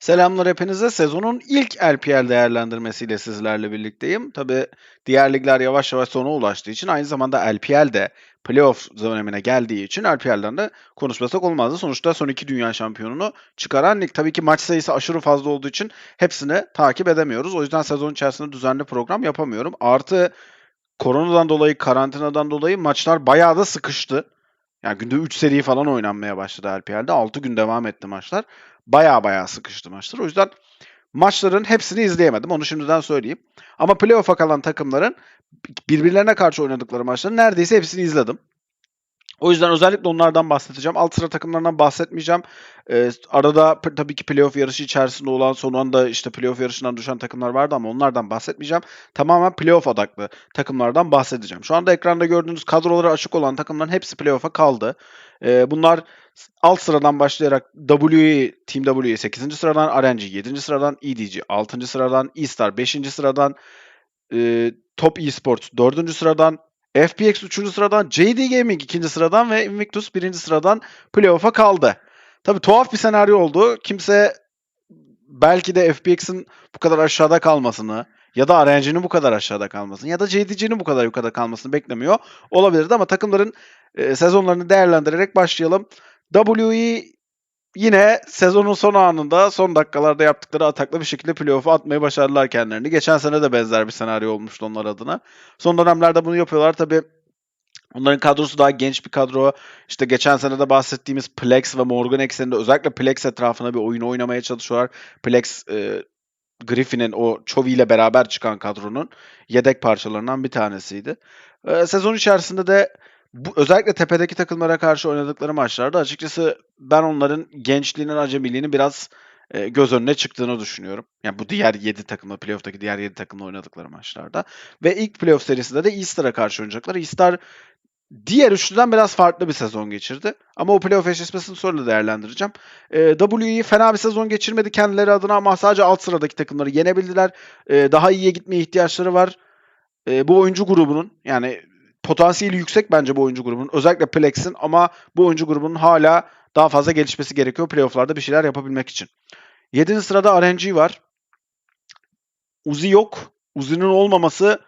Selamlar hepinize. Sezonun ilk LPL değerlendirmesiyle sizlerle birlikteyim. Tabi diğer ligler yavaş yavaş sona ulaştığı için aynı zamanda LPL de playoff dönemine geldiği için LPL'den de konuşmasak olmazdı. Sonuçta son iki dünya şampiyonunu çıkaran lig. Tabii ki maç sayısı aşırı fazla olduğu için hepsini takip edemiyoruz. O yüzden sezon içerisinde düzenli program yapamıyorum. Artı koronadan dolayı, karantinadan dolayı maçlar bayağı da sıkıştı. Yani günde 3 seri falan oynanmaya başladı LPL'de. 6 gün devam etti maçlar. Baya baya sıkıştı maçlar. O yüzden maçların hepsini izleyemedim. Onu şimdiden söyleyeyim. Ama playoff'a kalan takımların birbirlerine karşı oynadıkları maçların neredeyse hepsini izledim. O yüzden özellikle onlardan bahsedeceğim. Alt sıra takımlarından bahsetmeyeceğim. Ee, arada tabii ki playoff yarışı içerisinde olan son anda işte playoff yarışından düşen takımlar vardı ama onlardan bahsetmeyeceğim. Tamamen playoff odaklı takımlardan bahsedeceğim. Şu anda ekranda gördüğünüz kadroları açık olan takımların hepsi playoff'a kaldı. Ee, bunlar alt sıradan başlayarak WE, Team WE 8. sıradan, RNG 7. sıradan, EDG 6. sıradan, E-Star 5. sıradan, e, Top Esports 4. sıradan, FPX 3. sıradan, JD Gaming 2. sıradan ve Invictus 1. sıradan playoff'a kaldı. Tabii tuhaf bir senaryo oldu. Kimse belki de FPX'in bu kadar aşağıda kalmasını ya da RNG'nin bu kadar aşağıda kalmasını ya da JDG'nin bu kadar yukarıda kalmasını beklemiyor olabilirdi ama takımların e, sezonlarını değerlendirerek başlayalım. WE yine sezonun son anında son dakikalarda yaptıkları atakla bir şekilde playoff'a atmayı başardılar kendilerini. Geçen sene de benzer bir senaryo olmuştu onlar adına. Son dönemlerde bunu yapıyorlar. Tabii Onların kadrosu daha genç bir kadro. İşte geçen sene de bahsettiğimiz Plex ve Morgan ekseninde özellikle Plex etrafına bir oyun oynamaya çalışıyorlar. Plex e, Griffin'in o Chovy ile beraber çıkan kadronun yedek parçalarından bir tanesiydi. E, sezon içerisinde de bu, özellikle tepedeki takımlara karşı oynadıkları maçlarda açıkçası ben onların gençliğinin, acemiliğinin biraz e, göz önüne çıktığını düşünüyorum. Yani bu diğer 7 takımla, playoff'taki diğer 7 takımla oynadıkları maçlarda. Ve ilk playoff serisinde de Easter'a karşı oynayacaklar. Easter diğer üçlüden biraz farklı bir sezon geçirdi. Ama o playoff eşleşmesini sonra değerlendireceğim. E, WE fena bir sezon geçirmedi kendileri adına ama sadece alt sıradaki takımları yenebildiler. E, daha iyiye gitmeye ihtiyaçları var. E, bu oyuncu grubunun yani potansiyeli yüksek bence bu oyuncu grubunun. Özellikle Plex'in ama bu oyuncu grubunun hala daha fazla gelişmesi gerekiyor playoff'larda bir şeyler yapabilmek için. 7. sırada RNG var. Uzi yok. Uzi'nin olmaması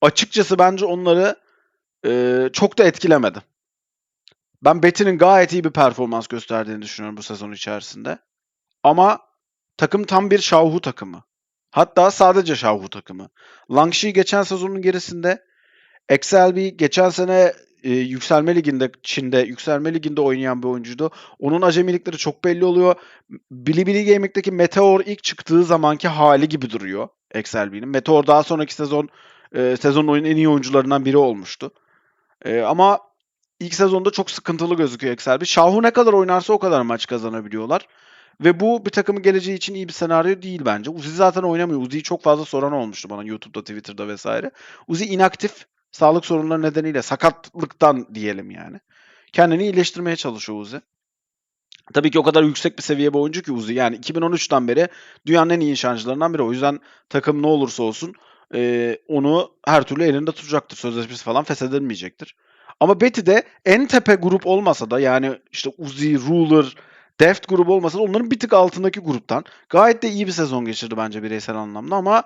açıkçası bence onları e, çok da etkilemedi. Ben Betty'nin gayet iyi bir performans gösterdiğini düşünüyorum bu sezon içerisinde. Ama takım tam bir Şavhu takımı. Hatta sadece Şavhu takımı. Langshi geçen sezonun gerisinde. XLB geçen sene e, yükselme liginde Çin'de yükselme liginde oynayan bir oyuncuydu. Onun acemilikleri çok belli oluyor. Bilibili Gaming'deki Meteor ilk çıktığı zamanki hali gibi duruyor XLB'nin. Meteor daha sonraki sezon e, sezonun oyunun en iyi oyuncularından biri olmuştu. E, ama ilk sezonda çok sıkıntılı gözüküyor XLB. Şahu ne kadar oynarsa o kadar maç kazanabiliyorlar. Ve bu bir takımın geleceği için iyi bir senaryo değil bence. Uzi zaten oynamıyor. Uzi'yi çok fazla soran olmuştu bana YouTube'da, Twitter'da vesaire. Uzi inaktif. Sağlık sorunları nedeniyle sakatlıktan diyelim yani. Kendini iyileştirmeye çalışıyor Uzi. Tabii ki o kadar yüksek bir seviye bir oyuncu ki Uzi. Yani 2013'ten beri dünyanın en iyi nişancılarından biri. O yüzden takım ne olursa olsun e, onu her türlü elinde tutacaktır. Sözleşmesi falan feshedilmeyecektir. Ama Betty de en tepe grup olmasa da yani işte Uzi, Ruler, Deft grubu olmasa da onların bir tık altındaki gruptan gayet de iyi bir sezon geçirdi bence bireysel anlamda ama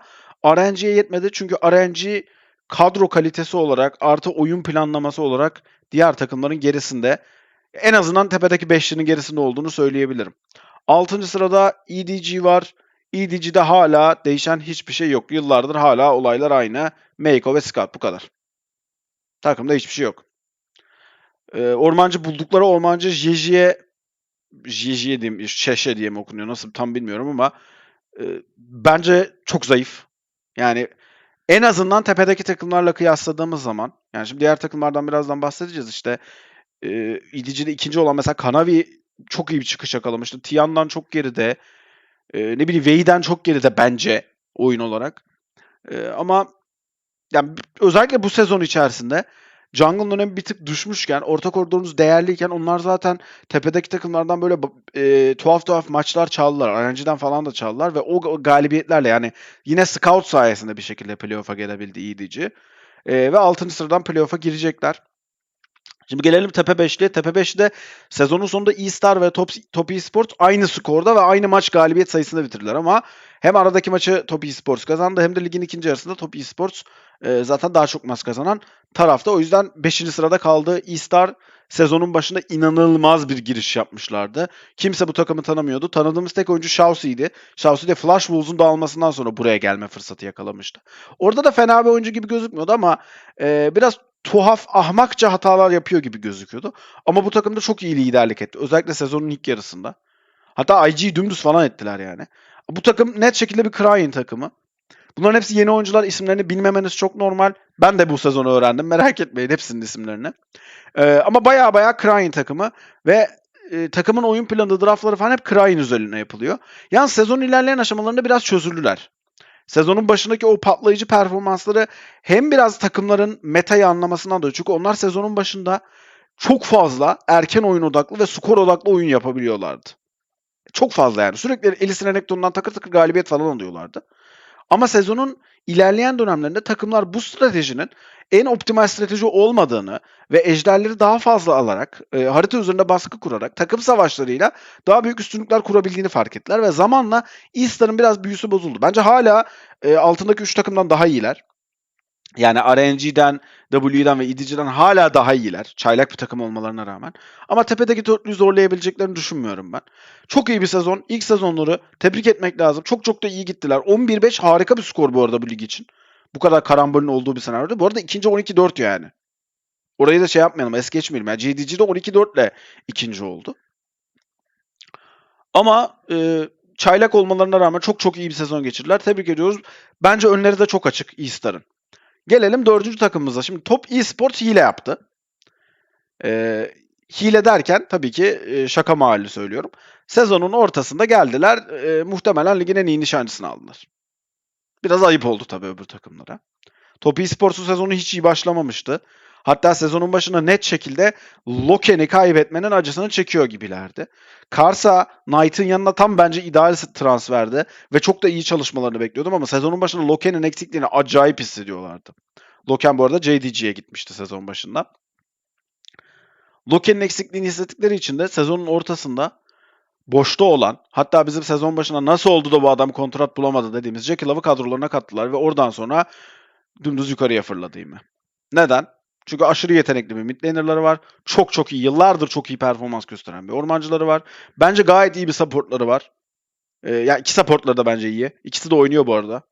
RNG'ye yetmedi çünkü RNG kadro kalitesi olarak artı oyun planlaması olarak diğer takımların gerisinde en azından tepedeki beşlinin gerisinde olduğunu söyleyebilirim. 6. sırada EDG var. EDG'de hala değişen hiçbir şey yok. Yıllardır hala olaylar aynı. Meiko ve Scott bu kadar. Takımda hiçbir şey yok. Ee, ormancı buldukları ormancı Jeji'ye Jeji'ye diyeyim, Şeşe diye mi okunuyor nasıl tam bilmiyorum ama e, bence çok zayıf. Yani en azından tepedeki takımlarla kıyasladığımız zaman yani şimdi diğer takımlardan birazdan bahsedeceğiz işte e, İdici'de ikinci olan mesela Kanavi çok iyi bir çıkış yakalamıştı. Tian'dan çok geride. E, ne bileyim Wei'den çok geride bence oyun olarak. E, ama yani özellikle bu sezon içerisinde Jungle'ın önemi bir tık düşmüşken, orta koridorunuz değerliyken onlar zaten tepedeki takımlardan böyle e, tuhaf tuhaf maçlar çaldılar. RNG'den falan da çaldılar ve o galibiyetlerle yani yine scout sayesinde bir şekilde playoff'a gelebildi EDG. E, ve 6. sıradan playoff'a girecekler. Şimdi gelelim Tepe 5'liye. Tepe 5'de sezonun sonunda E-Star ve Top, Top Esports aynı skorda ve aynı maç galibiyet sayısında bitirdiler ama hem aradaki maçı Top Esports kazandı hem de ligin ikinci yarısında Top Esports e, zaten daha çok maç kazanan tarafta. O yüzden 5. sırada kaldı. E-Star sezonun başında inanılmaz bir giriş yapmışlardı. Kimse bu takımı tanımıyordu. Tanıdığımız tek oyuncu Shausi'ydi. Shausi de Flash Wolves'un dağılmasından sonra buraya gelme fırsatı yakalamıştı. Orada da fena bir oyuncu gibi gözükmüyordu ama e, biraz tuhaf, ahmakça hatalar yapıyor gibi gözüküyordu. Ama bu takımda çok iyi liderlik etti. Özellikle sezonun ilk yarısında. Hatta IG'yi dümdüz falan ettiler yani. Bu takım net şekilde bir Crying takımı. Bunların hepsi yeni oyuncular. isimlerini bilmemeniz çok normal. Ben de bu sezonu öğrendim. Merak etmeyin hepsinin isimlerini. Ee, ama baya baya Crying takımı ve e, takımın oyun planı, draftları falan hep Crying üzerine yapılıyor. Yalnız sezon ilerleyen aşamalarında biraz çözüldüler. Sezonun başındaki o patlayıcı performansları hem biraz takımların metayı anlamasından dolayı. Çünkü onlar sezonun başında çok fazla erken oyun odaklı ve skor odaklı oyun yapabiliyorlardı. Çok fazla yani. Sürekli Elis Renekton'dan takır takır galibiyet falan alıyorlardı. Ama sezonun ilerleyen dönemlerinde takımlar bu stratejinin en optimal strateji olmadığını ve ejderleri daha fazla alarak, e, harita üzerinde baskı kurarak, takım savaşlarıyla daha büyük üstünlükler kurabildiğini fark ettiler ve zamanla Easter'ın biraz büyüsü bozuldu. Bence hala e, altındaki 3 takımdan daha iyiler. Yani RNG'den, W'den ve EDG'den hala daha iyiler. Çaylak bir takım olmalarına rağmen. Ama tepedeki dörtlüyü zorlayabileceklerini düşünmüyorum ben. Çok iyi bir sezon. İlk sezonları tebrik etmek lazım. Çok çok da iyi gittiler. 11-5 harika bir skor bu arada bu lig için. Bu kadar karambolün olduğu bir senaryoda. Bu arada ikinci 12-4 yani. Orayı da şey yapmayalım, es geçmeyelim. Yani JDG'de 12-4 ile ikinci oldu. Ama e, çaylak olmalarına rağmen çok çok iyi bir sezon geçirdiler. Tebrik ediyoruz. Bence önleri de çok açık E-Star'ın. Gelelim dördüncü takımımıza. Şimdi Top Esports hile yaptı. Ee, hile derken tabii ki e, şaka mahalli söylüyorum. Sezonun ortasında geldiler. E, muhtemelen ligin en iyi nişancısını aldılar. Biraz ayıp oldu tabii öbür takımlara. Top Esports'un sezonu hiç iyi başlamamıştı. Hatta sezonun başında net şekilde Loken'i kaybetmenin acısını çekiyor gibilerdi. Karsa Knight'ın yanına tam bence ideal transferdi ve çok da iyi çalışmalarını bekliyordum ama sezonun başında Loken'in eksikliğini acayip hissediyorlardı. Loken bu arada JDG'ye gitmişti sezon başında. Loken'in eksikliğini hissettikleri için de sezonun ortasında boşta olan hatta bizim sezon başında nasıl oldu da bu adam kontrat bulamadı dediğimiz Love'ı kadrolarına kattılar ve oradan sonra dümdüz yukarıya fırladı yine. Neden? Çünkü aşırı yetenekli bir midlaner'ları var. Çok çok iyi, yıllardır çok iyi performans gösteren bir ormancıları var. Bence gayet iyi bir supportları var. Ee, ya iki supportları da bence iyi. İkisi de oynuyor bu arada.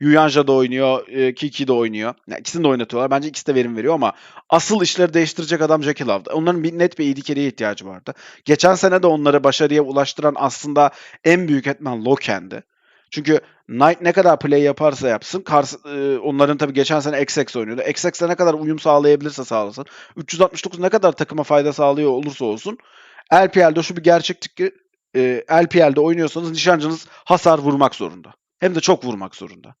Yuyanja da oynuyor, e, Kiki de oynuyor. Yani ikisini de oynatıyorlar. Bence ikisi de verim veriyor ama asıl işleri değiştirecek adam Jackie Love'dı. Onların bir, net bir AD ihtiyacı vardı. Geçen sene de onları başarıya ulaştıran aslında en büyük etmen Loken'di. Çünkü Knight ne kadar play yaparsa yapsın, Kars, e, onların tabii geçen sene XX oynuyordu. XX'e ne kadar uyum sağlayabilirse sağlasın. 369 ne kadar takıma fayda sağlıyor olursa olsun. LPL'de şu bir gerçeklik ki e, LPL'de oynuyorsanız nişancınız hasar vurmak zorunda. Hem de çok vurmak zorunda.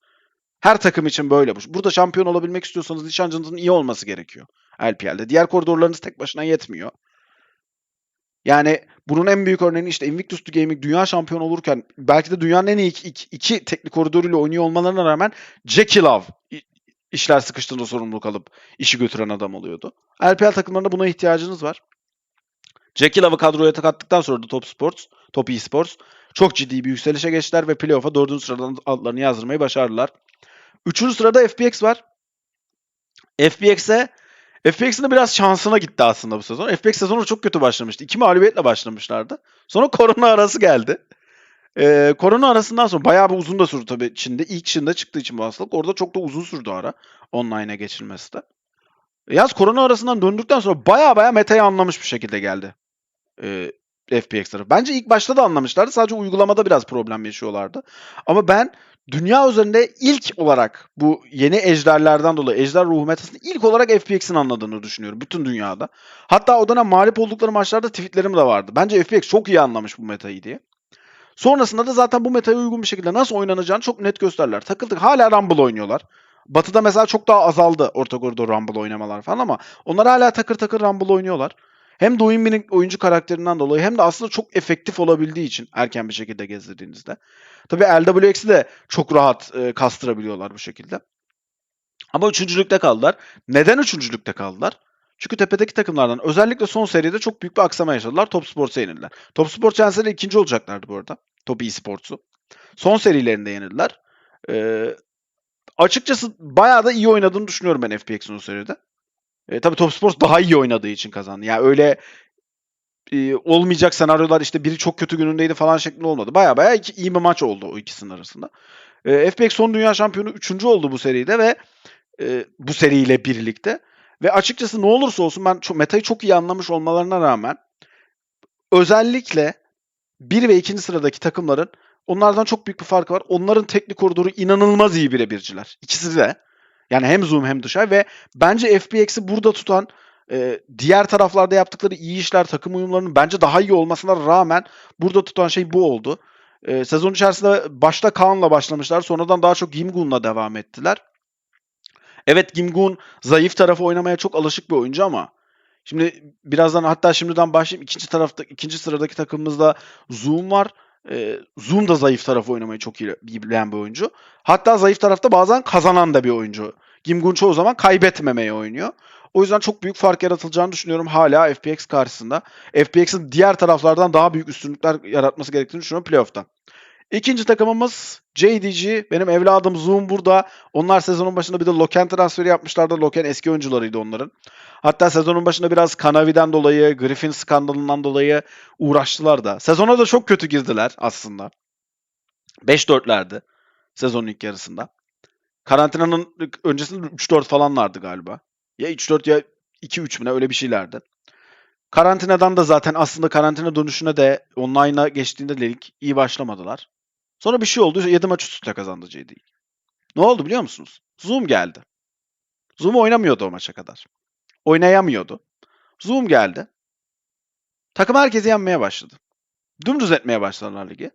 Her takım için böyle bu. Burada şampiyon olabilmek istiyorsanız nişancınızın iyi olması gerekiyor LPL'de. Diğer koridorlarınız tek başına yetmiyor. Yani bunun en büyük örneğini işte Invictus Gaming dünya şampiyonu olurken belki de dünyanın en iyi iki, iki, iki teknik koridoruyla oynuyor olmalarına rağmen Jackie Love işler sıkıştığında sorumluluk alıp işi götüren adam oluyordu. LPL takımlarında buna ihtiyacınız var. Jackie Love'ı kadroya kattıktan sonra da Top Sports, Top Esports çok ciddi bir yükselişe geçtiler ve playoff'a dördüncü sıradan adlarını yazdırmayı başardılar. Üçüncü sırada FPX var. FPX'e FPX'in de biraz şansına gitti aslında bu sezon. FPX sezonu çok kötü başlamıştı. İki mağlubiyetle başlamışlardı. Sonra korona arası geldi. Ee, korona arasından sonra bayağı bir uzun da sürdü tabii Çin'de. İlk Çin'de çıktığı için bu hastalık. Orada çok da uzun sürdü ara. Online'a geçilmesi de. Yaz korona arasından döndükten sonra bayağı bayağı metayı anlamış bir şekilde geldi. Ee, FPX tarafı. Bence ilk başta da anlamışlardı. Sadece uygulamada biraz problem yaşıyorlardı. Ama ben dünya üzerinde ilk olarak bu yeni ejderlerden dolayı ejder ruhu metasını ilk olarak FPX'in anladığını düşünüyorum. Bütün dünyada. Hatta o dönem mağlup oldukları maçlarda tweetlerim de vardı. Bence FPX çok iyi anlamış bu metayı diye. Sonrasında da zaten bu metaya uygun bir şekilde nasıl oynanacağını çok net gösterler. Takıldık. Hala Rumble oynuyorlar. Batı'da mesela çok daha azaldı orta koridor Rumble oynamalar falan ama onlar hala takır takır Rumble oynuyorlar. Hem Doinbi'nin oyuncu karakterinden dolayı hem de aslında çok efektif olabildiği için erken bir şekilde gezdirdiğinizde. Tabii LWX'i de çok rahat e, kastırabiliyorlar bu şekilde. Ama üçüncülükte kaldılar. Neden üçüncülükte kaldılar? Çünkü tepedeki takımlardan özellikle son seride çok büyük bir aksama yaşadılar. Top Sports'a yenildiler. Top Sport Chelsea'de ikinci olacaklardı bu arada. Top eSports'u. Son serilerinde yenildiler. Ee, açıkçası bayağı da iyi oynadığını düşünüyorum ben FPX'in o seride. E, tabii Top Sports daha iyi oynadığı için kazandı. Yani öyle e, olmayacak senaryolar işte biri çok kötü günündeydi falan şeklinde olmadı. Baya baya iki, iyi bir maç oldu o ikisinin arasında. E, FPX son dünya şampiyonu 3. oldu bu seride ve e, bu seriyle birlikte. Ve açıkçası ne olursa olsun ben çok, metayı çok iyi anlamış olmalarına rağmen özellikle 1 ve 2. sıradaki takımların onlardan çok büyük bir farkı var. Onların teknik koridoru inanılmaz iyi birebirciler. İkisi de. Yani hem Zoom hem dışarı ve bence FPX'i burada tutan e, diğer taraflarda yaptıkları iyi işler, takım uyumlarının bence daha iyi olmasına rağmen burada tutan şey bu oldu. E, sezon içerisinde başta Kaan'la başlamışlar. Sonradan daha çok Gimgun'la devam ettiler. Evet Gimgun zayıf tarafı oynamaya çok alışık bir oyuncu ama şimdi birazdan hatta şimdiden başlayayım. ikinci tarafta ikinci sıradaki takımımızda Zoom var. Ee, Zoom da zayıf tarafı oynamayı çok iyi bilen bir oyuncu. Hatta zayıf tarafta bazen kazanan da bir oyuncu. Gimgun çoğu zaman kaybetmemeye oynuyor. O yüzden çok büyük fark yaratılacağını düşünüyorum hala FPX karşısında. FPX'in diğer taraflardan daha büyük üstünlükler yaratması gerektiğini düşünüyorum playoff'ta. İkinci takımımız JDG. Benim evladım Zoom burada. Onlar sezonun başında bir de Loken transferi yapmışlardı. Loken eski oyuncularıydı onların. Hatta sezonun başında biraz Kanavi'den dolayı, Griffin skandalından dolayı uğraştılar da. Sezona da çok kötü girdiler aslında. 5-4'lerdi sezonun ilk yarısında. Karantinanın öncesinde 3-4 falanlardı galiba. Ya 3-4 ya 2-3 mü ne öyle bir şeylerdi. Karantinadan da zaten aslında karantina dönüşüne de online'a geçtiğinde lig iyi başlamadılar. Sonra bir şey oldu. 7 maç üst üste kazandı JD. Ne oldu biliyor musunuz? Zoom geldi. Zoom oynamıyordu o maça kadar. Oynayamıyordu. Zoom geldi. Takım herkesi yenmeye başladı. Dümdüz etmeye başladılar ligi.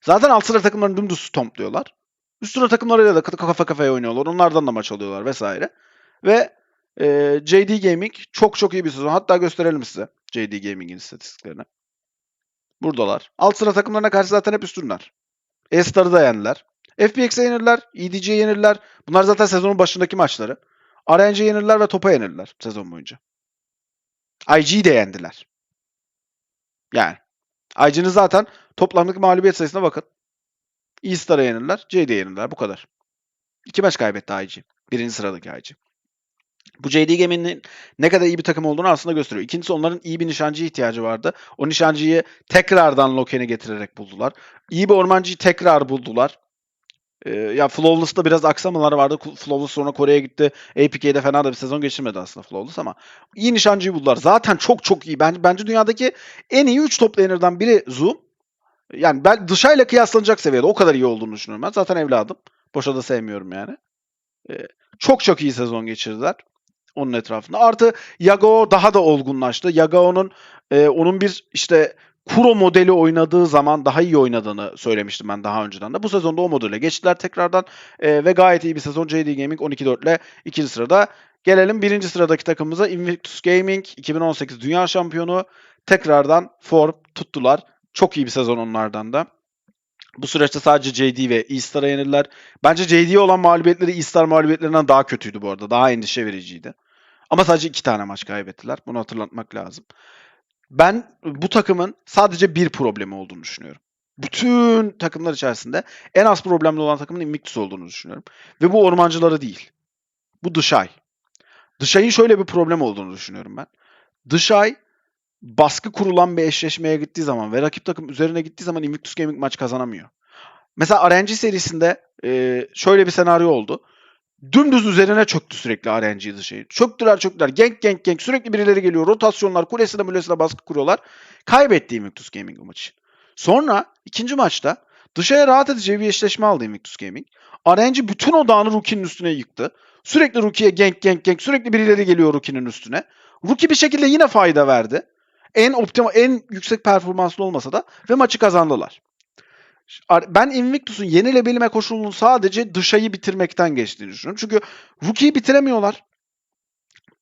Zaten alt sıra takımlarını dümdüz stompluyorlar. Üst sıra takımlarıyla da kafa kafaya oynuyorlar. Onlardan da maç alıyorlar vesaire. Ve e, JD Gaming çok çok iyi bir sezon. Hatta gösterelim size JD Gaming'in istatistiklerini. Buradalar. Alt sıra takımlarına karşı zaten hep üstünler. E-Star'ı da yendiler. FPX'e yenirler. EDG'ye yenirler. Bunlar zaten sezonun başındaki maçları. RNG'ye yenirler ve topa yenirler sezon boyunca. IG'yi de yendiler. Yani. IG'nin zaten toplamdaki mağlubiyet sayısına bakın. E-Star'a yenirler. JD'ye yenirler. Bu kadar. İki maç kaybetti IG. Birinci sıradaki IG. Bu JD Gaming'in ne kadar iyi bir takım olduğunu aslında gösteriyor. İkincisi onların iyi bir nişancıya ihtiyacı vardı. O nişancıyı tekrardan Loken'e getirerek buldular. İyi bir ormancıyı tekrar buldular. Ee, ya Flawless'ta biraz aksamalar vardı. Flawless sonra Kore'ye gitti. APK'de fena da bir sezon geçirmedi aslında Flawless ama iyi nişancıyı buldular. Zaten çok çok iyi. Bence, bence dünyadaki en iyi 3 top laner'dan biri Zoom. Yani ben dışarıyla kıyaslanacak seviyede. O kadar iyi olduğunu düşünüyorum ben. Zaten evladım. Boşa da sevmiyorum yani. Ee, çok çok iyi sezon geçirdiler onun etrafında. Artı Yagao daha da olgunlaştı. Yagao'nun e, onun bir işte Kuro modeli oynadığı zaman daha iyi oynadığını söylemiştim ben daha önceden de. Bu sezonda o modele geçtiler tekrardan e, ve gayet iyi bir sezon. JD Gaming 12-4 ile ikinci sırada. Gelelim birinci sıradaki takımımıza Invictus Gaming 2018 Dünya Şampiyonu. Tekrardan form tuttular. Çok iyi bir sezon onlardan da. Bu süreçte sadece JD ve E-Star'a yenildiler. Bence JD'ye olan mağlubiyetleri E-Star mağlubiyetlerinden daha kötüydü bu arada. Daha endişe vericiydi. Ama sadece iki tane maç kaybettiler. Bunu hatırlatmak lazım. Ben bu takımın sadece bir problemi olduğunu düşünüyorum. Bütün takımlar içerisinde en az problemli olan takımın Invictus olduğunu düşünüyorum. Ve bu ormancıları değil. Bu Dışay. Dışay'ın şöyle bir problem olduğunu düşünüyorum ben. Dışay baskı kurulan bir eşleşmeye gittiği zaman ve rakip takım üzerine gittiği zaman Invictus Gaming maç kazanamıyor. Mesela RNG serisinde şöyle bir senaryo oldu. Dümdüz üzerine çöktü sürekli RNG Dışay'ın. Çöktüler çöktüler. Genk genk genk. Sürekli birileri geliyor. Rotasyonlar, kulesine mülesine baskı kuruyorlar. Kaybetti Invictus Gaming bu maçı. Sonra ikinci maçta dışarıya rahat edeceği bir eşleşme aldı Invictus Gaming. RNG bütün odağını Rookie'nin üstüne yıktı. Sürekli Rookie'ye genk genk genk. Sürekli birileri geliyor Rookie'nin üstüne. Rookie bir şekilde yine fayda verdi en optimal, en yüksek performanslı olmasa da ve maçı kazandılar. Ben Invictus'un yenilebilme koşulunun sadece dışayı bitirmekten geçtiğini düşünüyorum. Çünkü Rookie'yi bitiremiyorlar.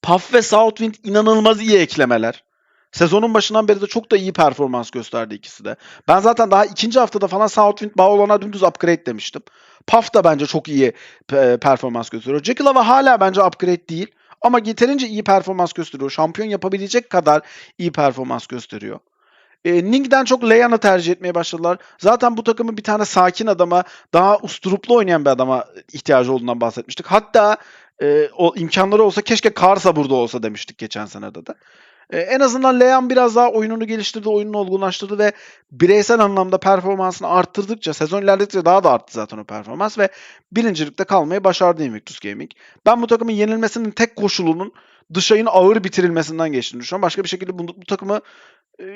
Puff ve Southwind inanılmaz iyi eklemeler. Sezonun başından beri de çok da iyi performans gösterdi ikisi de. Ben zaten daha ikinci haftada falan Southwind Bağolan'a dümdüz upgrade demiştim. Puff da bence çok iyi performans gösteriyor. Jekyll Hava hala bence upgrade değil. Ama yeterince iyi performans gösteriyor. Şampiyon yapabilecek kadar iyi performans gösteriyor. E, Ning'den çok Leyan'ı tercih etmeye başladılar. Zaten bu takımın bir tane sakin adama, daha usturuplu oynayan bir adama ihtiyacı olduğundan bahsetmiştik. Hatta e, o imkanları olsa keşke Karsa burada olsa demiştik geçen senede de. E, en azından Leyan biraz daha oyununu geliştirdi, oyununu olgunlaştırdı ve bireysel anlamda performansını arttırdıkça, sezon ilerledikçe daha da arttı zaten o performans ve birincilikte kalmayı başardı Invictus Gaming. Ben bu takımın yenilmesinin tek koşulunun dışayın ağır bitirilmesinden geçtiğini düşünüyorum. Başka bir şekilde bu, bu takımı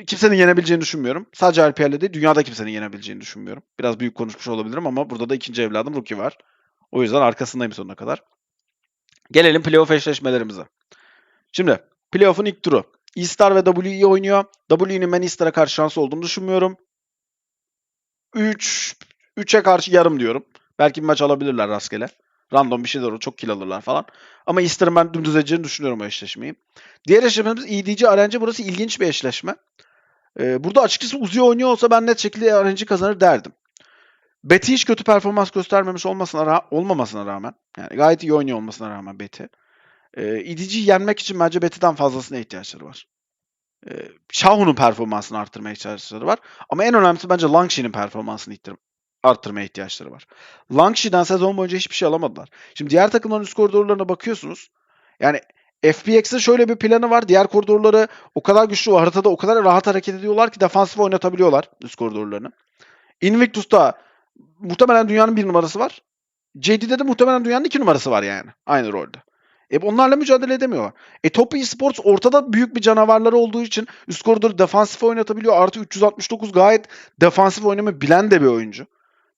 kimsenin yenebileceğini düşünmüyorum. Sadece LPL'de değil, dünyada kimsenin yenebileceğini düşünmüyorum. Biraz büyük konuşmuş olabilirim ama burada da ikinci evladım Rookie var. O yüzden arkasındayım sonuna kadar. Gelelim playoff eşleşmelerimize. Şimdi playoff'un ilk turu. E-Star ve W iyi oynuyor. W'nin ben E-Star'a karşı şansı olduğunu düşünmüyorum. 3 3'e karşı yarım diyorum. Belki bir maç alabilirler rastgele. Random bir şeyler olur. Çok kill alırlar falan. Ama Easter'ın ben dümdüz edeceğini düşünüyorum o eşleşmeyi. Diğer eşleşmemiz EDG RNG. Burası ilginç bir eşleşme. Ee, burada açıkçası Uzi oynuyor olsa ben net şekilde RNG kazanır derdim. Betty hiç kötü performans göstermemiş olmasına olmamasına rağmen yani gayet iyi oynuyor olmasına rağmen Betty. Ee, EDG'yi yenmek için bence Betty'den fazlasına ihtiyaçları var. Ee, Shahu'nun performansını arttırmaya ihtiyaçları var. Ama en önemlisi bence Langshi'nin performansını arttırmaya ihtiyaçları var. Langshi'den sezon boyunca hiçbir şey alamadılar. Şimdi diğer takımların üst koridorlarına bakıyorsunuz. Yani FPX'in şöyle bir planı var. Diğer koridorları o kadar güçlü, o haritada o kadar rahat hareket ediyorlar ki defansif oynatabiliyorlar üst koridorlarını. Invictus'ta muhtemelen dünyanın bir numarası var. JD'de de muhtemelen dünyanın iki numarası var yani. Aynı rolde. E onlarla mücadele edemiyorlar. E Top Esports ortada büyük bir canavarları olduğu için üst koridoru defansif oynatabiliyor. Artı 369 gayet defansif oynamayı bilen de bir oyuncu.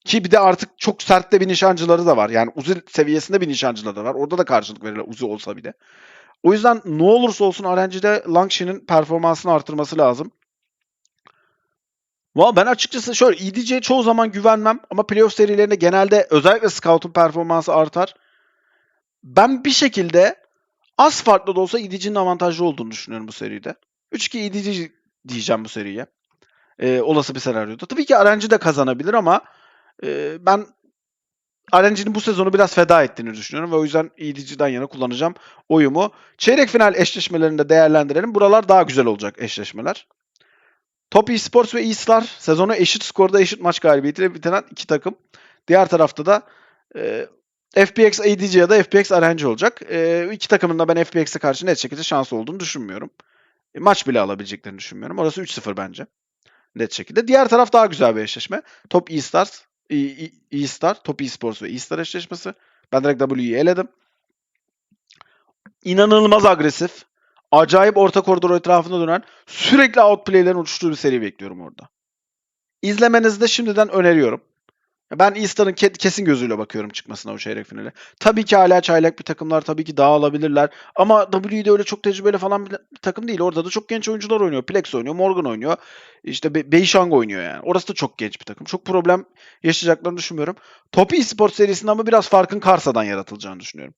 Ki bir de artık çok sert de bir nişancıları da var. Yani Uzi seviyesinde bir nişancıları da var. Orada da karşılık verirler Uzi olsa bile. O yüzden ne olursa olsun RNG'de Langshi'nin performansını artırması lazım. Valla ben açıkçası şöyle EDC'ye çoğu zaman güvenmem ama playoff serilerinde genelde özellikle Scout'un performansı artar. Ben bir şekilde az farklı da olsa EDC'nin avantajlı olduğunu düşünüyorum bu seride. 3-2 EDC diyeceğim bu seriye. Ee, olası bir senaryoda. Tabii ki RNG de kazanabilir ama e, ben RNG'nin bu sezonu biraz feda ettiğini düşünüyorum ve o yüzden EDC'den yana kullanacağım oyumu. Çeyrek final eşleşmelerini de değerlendirelim. Buralar daha güzel olacak eşleşmeler. Top Esports ve E-Star sezonu eşit skorda eşit maç galibiyetiyle bitiren iki takım. Diğer tarafta da e, FPX ADC ya da FPX RNG olacak. E, iki takımın da ben FPX'e karşı net şekilde şansı olduğunu düşünmüyorum. E, maç bile alabileceklerini düşünmüyorum. Orası 3-0 bence. Net şekilde. Diğer taraf daha güzel bir eşleşme. Top E-Stars, E- E- E-Star, Top Esports ve E-Star eşleşmesi. Ben direkt W'yi eledim. İnanılmaz agresif. Acayip orta koridor etrafında dönen sürekli outplay'lerin uçuştuğu bir seri bekliyorum orada. İzlemenizi de şimdiden öneriyorum. Ben Easter'ın ke- kesin gözüyle bakıyorum çıkmasına o çeyrek finale. Tabii ki hala çaylak bir takımlar tabii ki daha alabilirler. Ama W'de öyle çok tecrübeli falan bir, takım değil. Orada da çok genç oyuncular oynuyor. Plex oynuyor, Morgan oynuyor. İşte Be- Beishang oynuyor yani. Orası da çok genç bir takım. Çok problem yaşayacaklarını düşünmüyorum. Top Esport serisinde ama biraz farkın Karsa'dan yaratılacağını düşünüyorum.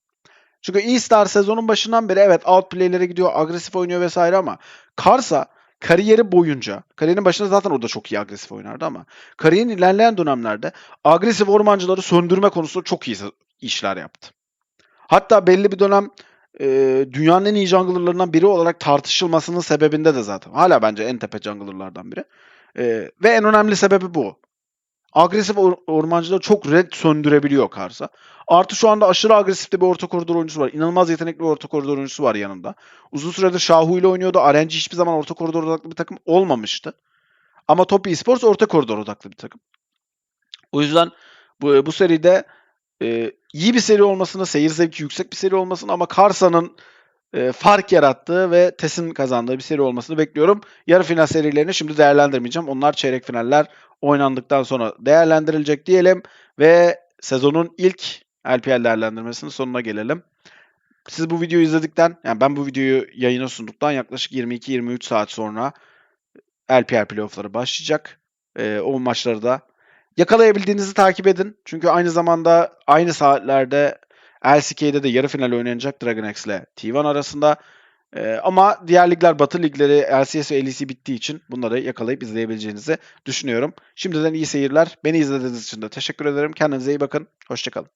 Çünkü E-Star sezonun başından beri evet outplay'lere gidiyor, agresif oynuyor vesaire ama Karsa kariyeri boyunca, kariyerin başında zaten orada çok iyi agresif oynardı ama kariyerin ilerleyen dönemlerde agresif ormancıları söndürme konusunda çok iyi işler yaptı. Hatta belli bir dönem e, dünyanın en iyi junglerlarından biri olarak tartışılmasının sebebinde de zaten. Hala bence en tepe junglerlardan biri. E, ve en önemli sebebi bu. Agresif or- ormancıları çok red söndürebiliyor Karsa. Artı şu anda aşırı agresif de bir orta koridor oyuncusu var. İnanılmaz yetenekli bir orta koridor oyuncusu var yanında. Uzun süredir Şahu ile oynuyordu. RNG hiçbir zaman orta koridor odaklı bir takım olmamıştı. Ama Top Esports orta koridor odaklı bir takım. O yüzden bu, bu seride e, iyi bir seri olmasını, seyir zevki yüksek bir seri olmasını ama Karsa'nın e, fark yarattığı ve TES'in kazandığı bir seri olmasını bekliyorum. Yarı final serilerini şimdi değerlendirmeyeceğim. Onlar çeyrek finaller oynandıktan sonra değerlendirilecek diyelim ve sezonun ilk LPL değerlendirmesinin sonuna gelelim. Siz bu videoyu izledikten, yani ben bu videoyu yayına sunduktan yaklaşık 22-23 saat sonra LPL playoff'ları başlayacak. Ee, o maçları da yakalayabildiğinizi takip edin. Çünkü aynı zamanda aynı saatlerde LCK'de de yarı final oynanacak Dragon X ile T1 arasında. Ee, ama diğer ligler, Batı ligleri, LCS ve LEC bittiği için bunları yakalayıp izleyebileceğinizi düşünüyorum. Şimdiden iyi seyirler. Beni izlediğiniz için de teşekkür ederim. Kendinize iyi bakın. Hoşçakalın.